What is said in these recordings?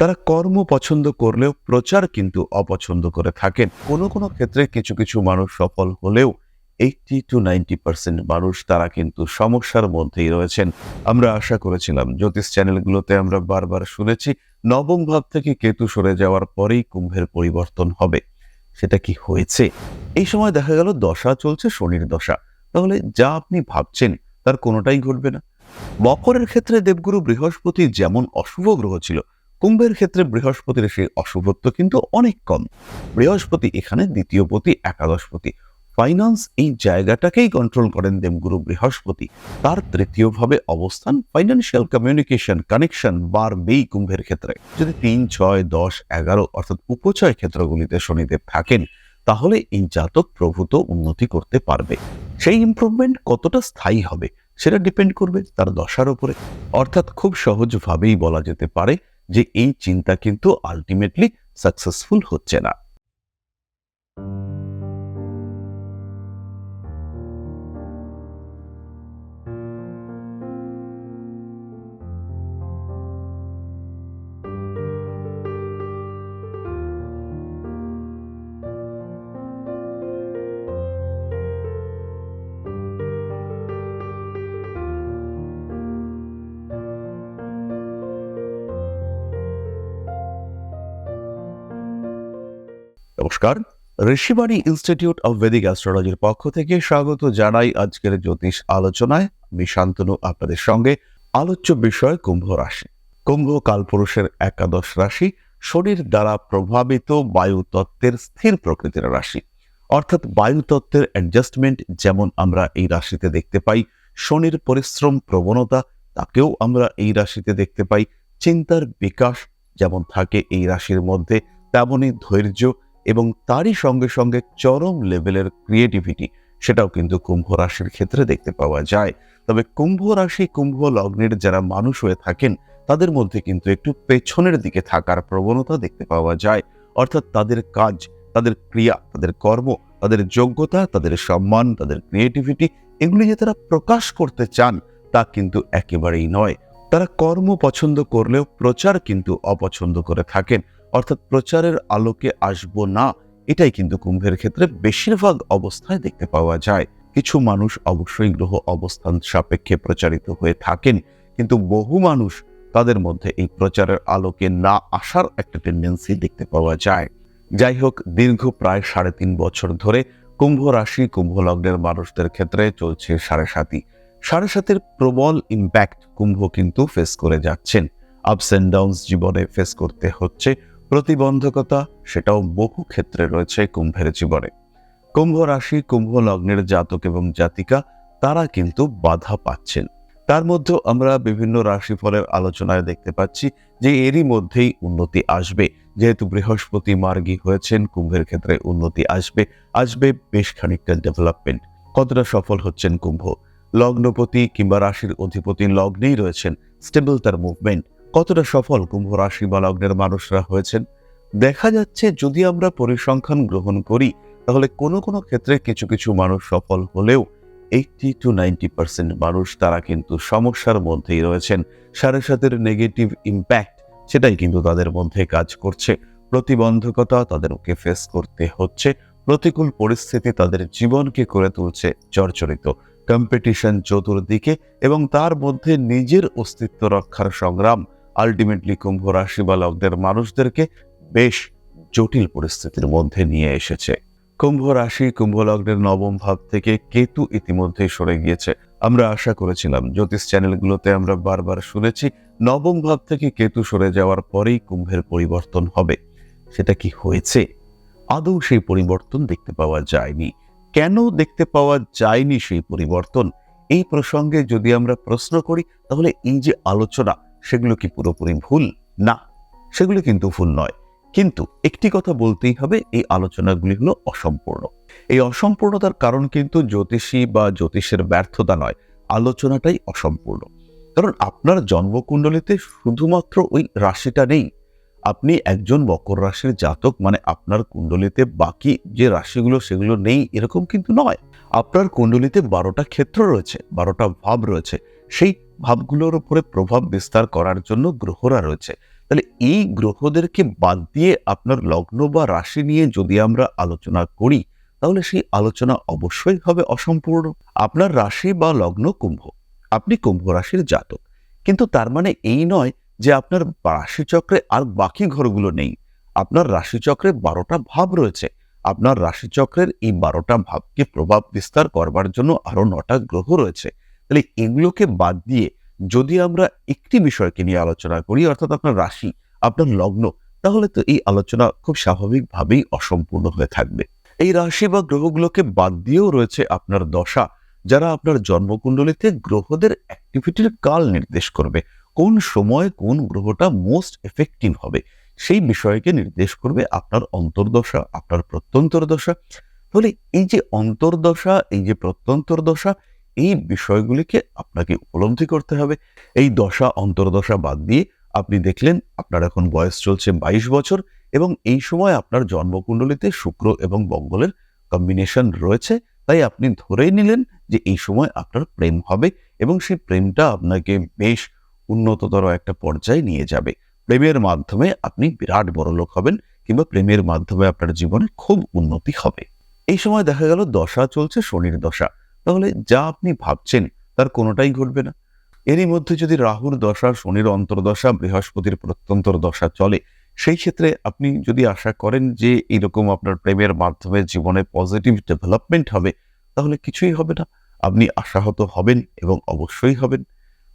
তারা কর্ম পছন্দ করলেও প্রচার কিন্তু অপছন্দ করে থাকেন। কোনো কোনো ক্ষেত্রে কিছু কিছু মানুষ সফল হলেও এইটি টু নাইনটি পার্সেন্ট মানুষ তারা কিন্তু সমস্যার মধ্যেই রয়েছেন। আমরা আশা করেছিলাম, জ্যোতিষ চ্যানেলগুলোতে আমরা বারবার শুনেছি, নবম ভাব থেকে কেতু সরে যাওয়ার পরেই কুম্ভের পরিবর্তন হবে। সেটা কি হয়েছে? এই সময় দেখা গেল দশা চলছে, শনির দশা। তাহলে যা আপনি ভাবছেন, তার কোনোটাই ঘটবে না। মকরের ক্ষেত্রে দেবগুরু বৃহস্পতি যেমন অশুভ গ্রহ ছিল কুম্ভের ক্ষেত্রে বৃহস্পতির সেই অশুভত্ব কিন্তু অনেক কম। বৃহস্পতি এখানে, দ্বিতীয় পতি একাদশপতি ফাইন্যান্স এই জায়গাটাকেই কন্ট্রোল করেন দেবগুরু বৃহস্পতি। তার তৃতীয়ভাবে অবস্থান ফাইন্যান্সিয়াল কমিউনিকেশন কানেকশন বাড়বেই কুম্ভের ক্ষেত্রে। যদি তিন, ছয়, দশ, এগারো অর্থাৎ উপচয় ক্ষেত্রগুলিতে শনিদেব থাকেন, তাহলে এই জাতক প্রভূত উন্নতি করতে পারবে। সেই ইমপ্রুভমেন্ট কতটা স্থায়ী হবে, সেটা ডিপেন্ড করবে তার দশার উপরে। অর্থাৎ খুব সহজভাবেই বলা যেতে পারে যে এই চিন্তা কিন্তু আলটিমেটলি সাকসেসফুল হচ্ছে না। নমস্কার। ঋষিবাণী ইনস্টিটিউট অফ ভেদিক অ্যাস্ট্রোলজির পক্ষ থেকে স্বাগত জানাই আজকের জ্যোতিষ আলোচনায়। আমি শান্তনু, আপনাদের সঙ্গে আলোচ্য বিষয় কুম্ভ রাশি। কুম্ভ কালপুরুষের একাদশ রাশি শরীর দ্বারা প্রভাবিত বায়ু তত্ত্বের স্থির প্রকৃতির রাশি। অর্থাৎ বায়ু তত্ত্বের অ্যাডজাস্টমেন্ট যেমন আমরা এই রাশিতে দেখতে পাই, শনির পরিশ্রম প্রবণতা তাকেও আমরা এই রাশিতে দেখতে পাই। চিন্তার বিকাশ যেমন থাকে এই রাশির মধ্যে, তেমনই ধৈর্য এবং তারই সঙ্গে সঙ্গে চরম লেভেলের ক্রিয়েটিভিটি সেটাও কিন্তু কুম্ভ রাশির ক্ষেত্রে দেখতে পাওয়া যায়। তবে কুম্ভ রাশি, কুম্ভ লগ্নের যারা মানুষ হয়ে থাকেন, তাদের মধ্যে কিন্তু একটু পেছনের দিকে থাকার প্রবণতা দেখতে পাওয়া যায়। অর্থাৎ তাদের কাজ, তাদের ক্রিয়া, তাদের কর্ম, তাদের যোগ্যতা, তাদের সম্মান, তাদের ক্রিয়েটিভিটি এগুলি যে তারা প্রকাশ করতে চান, তা কিন্তু একেবারেই নয়। তারা কর্ম পছন্দ করলেও প্রচার কিন্তু অপছন্দ করে থাকেন। অর্থাৎ প্রচারের আলোকে আসব না, এটাই কিন্তু কুম্ভের ক্ষেত্রে বেশিরভাগ অবস্থায় দেখতে পাওয়া যায়। কিছু মানুষ অবশ্যই গ্রহ অবস্থান সাপেক্ষে প্রচারিত হয়ে থাকেন, কিন্তু বহু মানুষ তাদের মধ্যে এই প্রচারের আলোকে না আসার একটা টেন্ডেন্সি দেখতে পাওয়া যায়। যাই হোক, দীর্ঘ প্রায় সাড়ে তিন বছর ধরে কুম্ভ রাশি, কুম্ভ লগ্নের মানুষদের ক্ষেত্রে চলছে সাড়ে সাতি। সাড়ে সাতের প্রবল ইম্প্যাক্ট কুম্ভ কিন্তু ফেস করে যাচ্ছেন। আপস অ্যান্ড ডাউনস জীবনে ফেস করতে হচ্ছে। প্রতিবন্ধকতা সেটাও বহু ক্ষেত্রে রয়েছে কুম্ভের জীবনে। কুম্ভ রাশি, কুম্ভ লগ্নের জাতক এবং জাতিকা, তারা কিন্তু বাধা পাচ্ছেন। তার মধ্যে আমরা বিভিন্ন রাশিফলের আলোচনায় দেখতে পাচ্ছি যে এরই মধ্যেই উন্নতি আসবে। যেহেতু বৃহস্পতি মার্গী হয়েছেন, কুম্ভের ক্ষেত্রে উন্নতি আসবে আসবে বেশ খানিকটা ডেভেলপমেন্ট কতটা সফল হচ্ছেন কুম্ভ? লগ্নপতি কিংবা রাশির অধিপতি লগ্নেই রয়েছেন স্টেবল তার মুভমেন্ট কতটা সফল কুম্ভ রাশি বা লগ্নের মানুষরা হয়েছেন? দেখা যাচ্ছে যদি আমরা পরিসংখ্যান গ্রহণ করি, তাহলে কোনো কোনো ক্ষেত্রে কিছু কিছু মানুষ সফল হলেও এইটি টু নাইনটি পার্সেন্ট মানুষ তারা কিন্তু সমস্যার মধ্যেই রয়েছেন। সাড়ে সাতের নেগেটিভ ইম্প্যাক্ট সেটাই কিন্তু তাদের মধ্যে কাজ করছে। প্রতিবন্ধকতা তাদেরকে ফেস করতে হচ্ছে। প্রতিকূল পরিস্থিতি তাদের জীবনকে করে তুলছে চরচরিত। কম্পিটিশন চতুর্দিকে এবং তার মধ্যে নিজের অস্তিত্ব রক্ষার সংগ্রাম আলটিমেটলি কুম্ভ রাশি বা লগ্নের মানুষদেরকে বেশ জটিল পরিস্থিতির মধ্যে নিয়ে এসেছে। কুম্ভ রাশি কুম্ভ লগ্নের নবম ভাব থেকে কেতু ইতিমধ্যে সরে গিয়েছে। আমরা আশা করেছিলাম, জ্যোতিষ চ্যানেলগুলোতে আমরা বারবার শুনেছি, নবম ভাব থেকে কেতু সরে যাওয়ার পরেই কুম্ভের পরিবর্তন হবে। সেটা কি হয়েছে? আদৌ সেই পরিবর্তন দেখতে পাওয়া যায়নি। কেন দেখতে পাওয়া যায়নি সেই পরিবর্তন? এই প্রসঙ্গে যদি আমরা প্রশ্ন করি, তাহলে এই যে আলোচনা সেগুলো কি পুরোপুরি ভুল? না, সেগুলো কিন্তু ভুল নয়। কিন্তু একটি কথা বলতেই হবে, এই আলোচনাগুলি হলো অসম্পূর্ণ। এই অসম্পূর্ণতার কারণ কিন্তু জ্যোতিষী বা জ্যোতিষের ব্যর্থতা নয়, আলোচনাটাই অসম্পূর্ণ। কারণ আপনার জন্মকুণ্ডলিতে শুধুমাত্র ওই রাশিটা নেই। আপনি একজন মকর রাশির জাতক মানে আপনার কুণ্ডলিতে বাকি যে রাশিগুলো, সেগুলো নেই, এরকম কিন্তু নয়। আপনার কুণ্ডলিতে বারোটা ক্ষেত্র রয়েছে, বারোটা ভাব রয়েছে। সেই ভাবগুলোর উপরে প্রভাব বিস্তার করার জন্য গ্রহরা রয়েছে। তাহলে এই গ্রহদেরকে বাদ দিয়ে আপনার লগ্ন বা রাশি নিয়ে যদি আমরা আলোচনা করি, তাহলে সেই আলোচনা অবশ্যই হবে অসম্পূর্ণ। আপনার রাশি বা লগ্ন কুম্ভ। আপনি কুম্ভ রাশির জাতক। কিন্তু তার মানে এই নয় যে আপনার রাশিচক্রে আর বাকি ঘরগুলো নেই। আপনার রাশিচক্রে বারোটা ভাব রয়েছে। আপনার রাশিচক্রের এই বারোটা ভাবকে প্রভাব বিস্তার করবার জন্য আরও নটা গ্রহ রয়েছে। তাহলে এগুলোকে বাদ দিয়ে যদি আমরা একটি বিষয়কে নিয়ে আলোচনা করি, অর্থাৎ আপনার রাশি, আপনার লগ্ন, তাহলে তো এই আলোচনা খুব স্বাভাবিকভাবেই অসম্পূর্ণ হয়ে থাকবে। এই রাশি বা গ্রহগুলোকে বাদ দিয়েও রয়েছে আপনার দশা, যারা আপনার জন্মকুণ্ডলিতে গ্রহদের অ্যাক্টিভিটির কাল নির্দেশ করবে। কোন সময় কোন গ্রহটা মোস্ট এফেক্টিভ হবে, সেই বিষয়কে নির্দেশ করবে আপনার অন্তর্দশা, আপনার প্রত্যন্তর দশা। তাহলে এই যে অন্তর্দশা, এই যে প্রত্যন্তর দশা এই বিষয়গুলিকে আপনাকে উপলব্ধি করতে হবে। এই দশা, অন্তর্দশা বাদ দিয়ে আপনি দেখলেন আপনার এখন বয়স চলছে বাইশ বছর এবং এই সময় আপনার জন্মকুণ্ডলিতে শুক্র এবং মঙ্গলের কম্বিনেশন রয়েছে। তাই আপনি ধরেই নিলেন যে এই সময় আপনার প্রেম হবে এবং সেই প্রেমটা আপনাকে বেশ উন্নততর একটা পর্যায়ে নিয়ে যাবে। প্রেমের মাধ্যমে আপনি বিরাট বড় লোক হবেন কিংবা প্রেমের মাধ্যমে আপনার জীবনে খুব উন্নতি হবে। এই সময় দেখা গেল দশা চলছে শনির দশা। তাহলে যা আপনি ভাবছেন তার কোনোটাই ঘটবে না। এরই মধ্যে যদি রাহুর দশা, শনির অন্তর্দশা, বৃহস্পতির প্রত্যন্তর দশা চলে, সেই ক্ষেত্রে আপনি যদি আশা করেন যে এরকম আপনার প্রেমের মাধ্যমে জীবনে পজিটিভ ডেভেলপমেন্ট হবে, তাহলে কিছুই হবে না। আপনি আশাহত হবেন এবং অবশ্যই হবেন।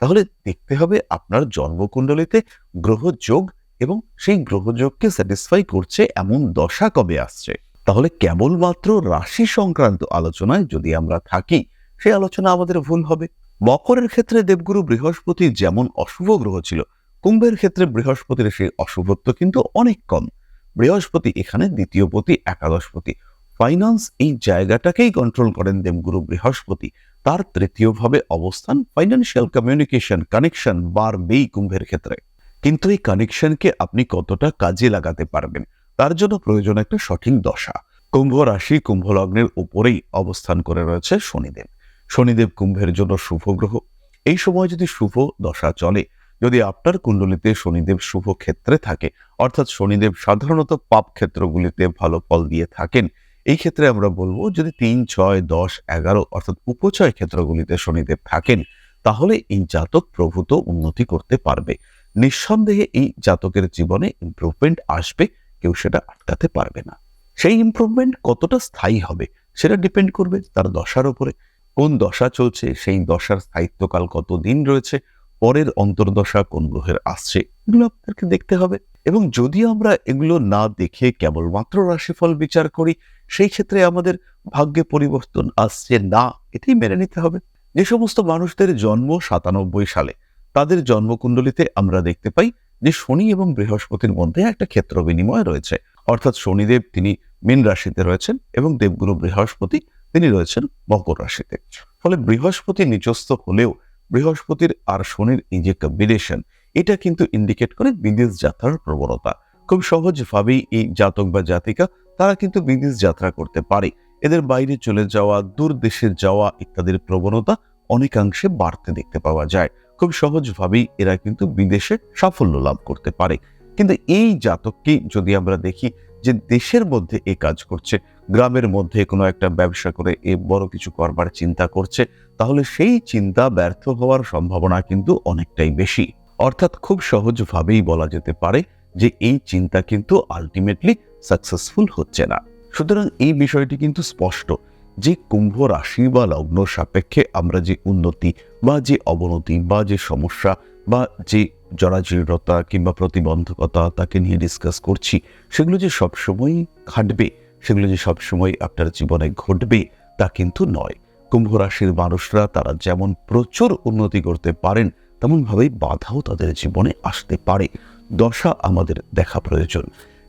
তাহলে দেখতে হবে আপনার জন্মকুণ্ডলিতে গ্রহযোগ এবং সেই গ্রহযোগকে স্যাটিসফাই করছে এমন দশা কবে আসছে। তাহলে কেবলমাত্র রাশি সংক্রান্ত আলোচনায় যদি আমরা থাকি সেই আলোচনা আমাদের ভুল হবে। মকরের ক্ষেত্রে দেবগুরু বৃহস্পতি যেমন অশুভ গ্রহ ছিল, কুম্ভের ক্ষেত্রে বৃহস্পতির সেই অশুভত্ব কিন্তু অনেক কম। বৃহস্পতি এখানে দ্বিতীয় পতি একাদশপতি। ফাইন্যান্স এই জায়গাটাকেই কন্ট্রোল করেন দেবগুরু বৃহস্পতি। তার তৃতীয়ভাবে অবস্থান ফাইন্যান্সিয়াল কমিউনিকেশন কানেকশন বার বেই কুম্ভের ক্ষেত্রে। কিন্তু এই কানেকশনকে আপনি কতটা কাজে লাগাতে পারবেন? তার জন্য প্রয়োজন একটা সঠিক দশা। কুম্ভ রাশি কুম্ভ লগ্নের উপরেই অবস্থান করে রয়েছে শনিদেব। শনিদেব কুম্ভের জন্য শুভ গ্রহ। এই সময় যদি শুভ দশা চলে, যদি আপনার কুণ্ডলিতে শনিদেব শুভ ক্ষেত্রে থাকে, অর্থাৎ শনিদেব সাধারণত পাপ ক্ষেত্রগুলিতে ভালো ফল দিয়ে থাকেন, এই ক্ষেত্রে আমরা বলব যদি তিন, ছয়, দশ, এগারো অর্থাৎ উপচয় ক্ষেত্রগুলিতে শনিদেব থাকেন, তাহলে এই জাতক প্রভূত উন্নতি করতে পারবে। নিঃসন্দেহে এই জাতকের জীবনে ইম্প্রুভমেন্ট আসবে। কেউ সেটা আটকাতে পারবে না। সেই ইম্প্রুভমেন্ট কতটা স্থায়ী হবে সেটা ডিপেন্ড করবে তার দশার উপরে। কোন দশা চলছে, সেই দশার স্থায়িত্বকাল কত দিন রয়েছে, পরের অন্তর্দশা কোন গ্রহের আসছে, এগুলো আপনাদেরকে দেখতে হবে। এবং যদি আমরা এগুলো না দেখে কেবলমাত্র রাশিফল বিচার করি, সেই ক্ষেত্রে আমাদের ভাগ্যে পরিবর্তন আসছে না, এটাই মেনে নিতে হবে। যে সমস্ত মানুষদের জন্ম সাতানব্বই সালে, তাদের জন্মকুণ্ডলিতে আমরা দেখতে পাই যে শনি এবং বৃহস্পতির মধ্যে একটা ক্ষেত্র বিনিময় রয়েছে। অর্থাৎ শনিদেব তিনি মীন রাশিতে রয়েছেন এবং দেবগুরু বৃহস্পতি তিনি রয়েছেন মকর রাশিতে। ফলে বৃহস্পতি নিচস্থ হলেও বৃহস্পতির আর শনির এই যে কম্বিনেশন এটা কিন্তু ইন্ডিকেট করে বিদেশ যাত্রার প্রবণতা। খুব সহজভাবেই এই জাতক বা জাতিকা তারা কিন্তু বিদেশ যাত্রা করতে পারে। এদের বাইরে চলে যাওয়া, দূর দেশে যাওয়া ইত্যাদির প্রবণতা অনেকাংশে বাড়তে দেখতে পাওয়া যায়। খুব সহজভাবেই এরা কিন্তু বিদেশে সাফল্য লাভ করতে পারে। কিন্তু এই জাতককে যদি আমরা দেখি যে দেশের মধ্যে এ কাজ করছে, গ্রামের মধ্যে কোনো একটা ব্যবসা করে এ বড় কিছু করবার চিন্তা করছে, তাহলে সেই চিন্তা ব্যর্থ হওয়ার সম্ভাবনা কিন্তু অনেকটাই বেশি। অর্থাৎ খুব সহজভাবেই বলা যেতে পারে যে এই চিন্তা কিন্তু আলটিমেটলি সাকসেসফুল হচ্ছে না। সুতরাং এই বিষয়টি কিন্তু স্পষ্ট যে কুম্ভ রাশি বা লগ্ন সাপেক্ষে আমরা যে উন্নতি বা যে অবনতি বা যে সমস্যা বা যে জরাজীর্ণতা কিংবা প্রতিবন্ধকতা তাকে নিয়ে ডিসকাস করছি, সেগুলো যে সবসময় খাটবে, সেগুলো যে সবসময় আপনার জীবনে ঘটবে তা কিন্তু নয়। কুম্ভ রাশির মানুষরা তারা যেমন প্রচুর উন্নতি করতে পারেন, তেমনভাবেই বাধাও তাদের জীবনে আসতে পারে। দশা আমাদের দেখা প্রয়োজন।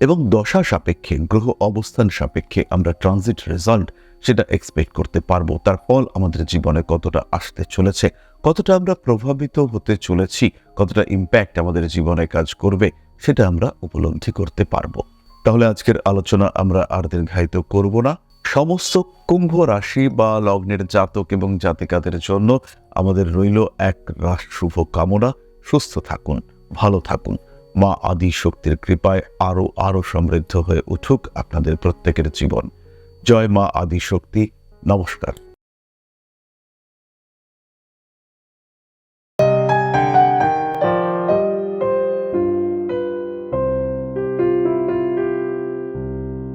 এবং দশা সাপেক্ষে, গ্রহ অবস্থান সাপেক্ষে আমরা ট্রানজিট রেজাল্ট সেটা এক্সপেক্ট করতে পারব। তার ফল আমাদের জীবনে কতটা আসতে চলেছে, কতটা আমরা প্রভাবিত হতে চলেছি, কতটা ইম্প্যাক্ট আমাদের জীবনে কাজ করবে, সেটা আমরা উপলব্ধি করতে পারব। তাহলে আজকের আলোচনা আমরা আর দীর্ঘায়িত করব না। সমস্ত কুম্ভ রাশি বা লগ্নের জাতক এবং জাতিকাদের জন্য আমাদের রইল এক রাস শুভ কামনা। সুস্থ থাকুন, ভালো থাকুন। মা আদি শক্তির কৃপায় আরও আরও সমৃদ্ধ হয়ে উঠুক আপনাদের প্রত্যেকের জীবন। জয় মা আদি শক্তি নমস্কার।